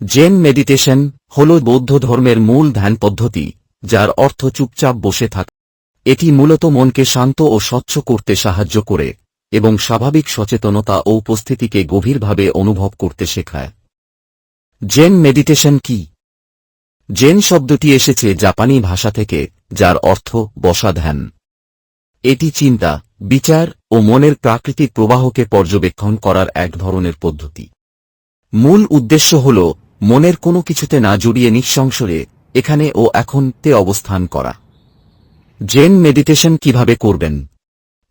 Gen meditation হল বৌদ্ধ ধর্মের মূল ধ্যান পদ্ধতি, যার অর্থ চুপচাপ বসে থাকা। এটি মূলত মনকে শান্ত ও স্বচ্ছ করতে সাহায্য করে এবং স্বাভাবিক সচেতনতা ও উপস্থিতিকে গভীরভাবে অনুভব করতে শেখায়। জেন মেডিটেশন কি? জেন শব্দটি এসেছে জাপানি ভাষা থেকে, যার অর্থ বসা ধ্যান। এটি চিন্তা, বিচার ও মনের প্রাকৃতিক প্রবাহকে পর্যবেক্ষণ করার এক ধরনের পদ্ধতি। মূল উদ্দেশ্য হল মনের কোনো কিছুতে না জড়িয়ে নিঃসংসরে এখানে ও এখন তে অবস্থান করা। জেন মেডিটেশন কীভাবে করবেন?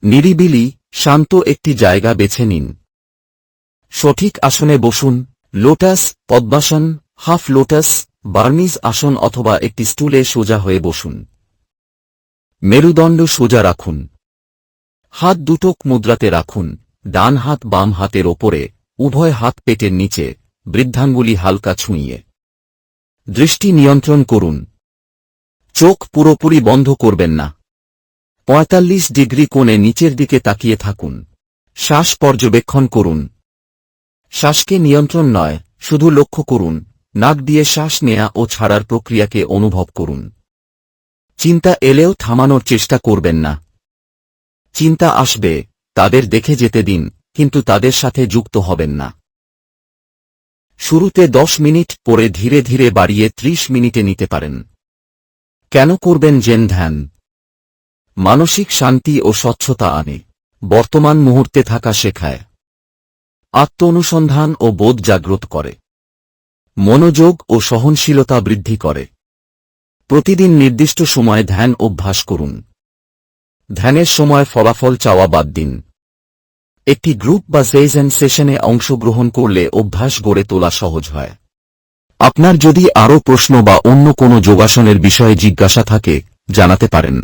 নিরিবিলি, শান্ত একটি জায়গা বেছে নিন। সঠিক আসনে বসুন, lotus, padmasana, half lotus, Burmese আসন অথবা একটি স্টুলে সোজা হয়ে বসুন। মেরুদণ্ড সোজা রাখুন। হাত দুটোক মুদ্রাতে রাখুন, ডান হাত বাম হাতের ওপরে, উভয় হাত পেটের নিচে। বৃদ্ধাঙ্গুলি হালকা ছুঁইয়ে। দৃষ্টি নিয়ন্ত্রণ করুন। চোখ পুরোপুরি বন্ধ করবেন না। পঁয়তাল্লিশ ডিগ্রি কোণে নিচের দিকে তাকিয়ে থাকুন। শ্বাস পর্যবেক্ষণ করুন। শ্বাসকে নিয়ন্ত্রণ নয়, শুধু লক্ষ্য করুন। নাক দিয়ে শ্বাস নেয়া ও ছাড়ার প্রক্রিয়াকে অনুভব করুন। চিন্তা এলেও থামানোর চেষ্টা করবেন না। চিন্তা আসবে, তাদের দেখে যেতে দিন, কিন্তু তাদের সাথে যুক্ত হবেন না। শুরুতে দশ মিনিট, পরে ধীরে ধীরে বাড়িয়ে ত্রিশ মিনিটে নিতে পারেন। কেন করবেন জেন ধ্যান? মানসিক শান্তি ও স্বচ্ছতা আনে। বর্তমান মুহূর্তে থাকা শেখায়। আত্ম অনুসন্ধান ও বোধ জাগ্রত করে। মনোযোগ ও সহনশীলতা বৃদ্ধি করে। প্রতিদিন নির্দিষ্ট সময়ে ধ্যান অভ্যাস করুন। ধ্যানের সময় ফলাফল চাওয়া বাদ দিন। একটি গ্রুপ বা সেশন সেশনে অংশগ্রহণ করলে অভ্যাস গড়ে তোলা সহজ হয়। আপনার যদি আরও প্রশ্ন বা অন্য কোনো যোগাসনের বিষয়ে জিজ্ঞাসা থাকে, জানাতে পারেন।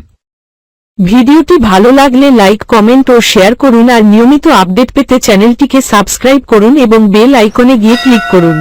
ভিডিওটি ভালো লাগলে লাইক, কমেন্ট ও শেয়ার করুন আর নিয়মিত আপডেট পেতে চ্যানেলটিকে সাবস্ক্রাইব করুন এবং বেল আইকনে গিয়ে ক্লিক করুন।